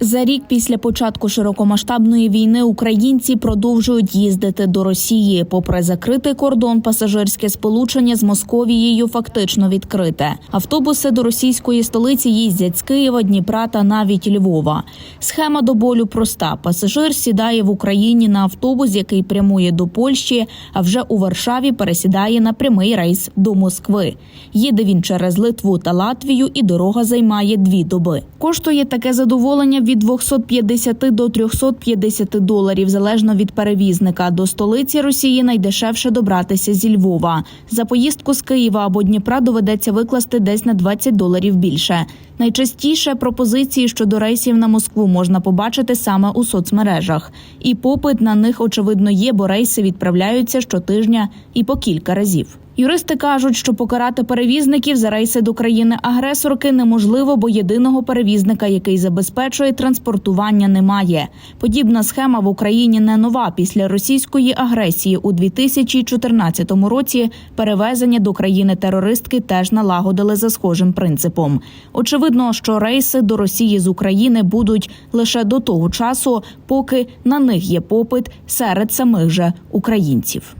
За рік після початку широкомасштабної війни українці продовжують їздити до Росії. Попри закритий кордон, пасажирське сполучення з Московією фактично відкрите. Автобуси до російської столиці їздять з Києва, Дніпра та навіть Львова. Схема до болю проста: пасажир сідає в Україні на автобус, який прямує до Польщі, а вже у Варшаві пересідає на прямий рейс до Москви. Їде він через Литву та Латвію, і дорога займає дві доби. Коштує таке задоволення від 250 до 350 доларів, залежно від перевізника. До столиці Росії найдешевше добратися зі Львова. За поїздку з Києва або Дніпра доведеться викласти десь на 20 доларів більше. Найчастіше пропозиції щодо рейсів на Москву можна побачити саме у соцмережах. І попит на них очевидно є, бо рейси відправляються щотижня і по кілька разів. Юристи кажуть, що покарати перевізників за рейси до країни-агресорки неможливо, бо єдиного перевізника, який забезпечує транспортування, немає. Подібна схема в Україні не нова. Після російської агресії у 2014 році перевезення до країни-терористки теж налагодили за схожим принципом. Очевидно, що рейси до Росії з України будуть лише до того часу, поки на них є попит серед самих же українців.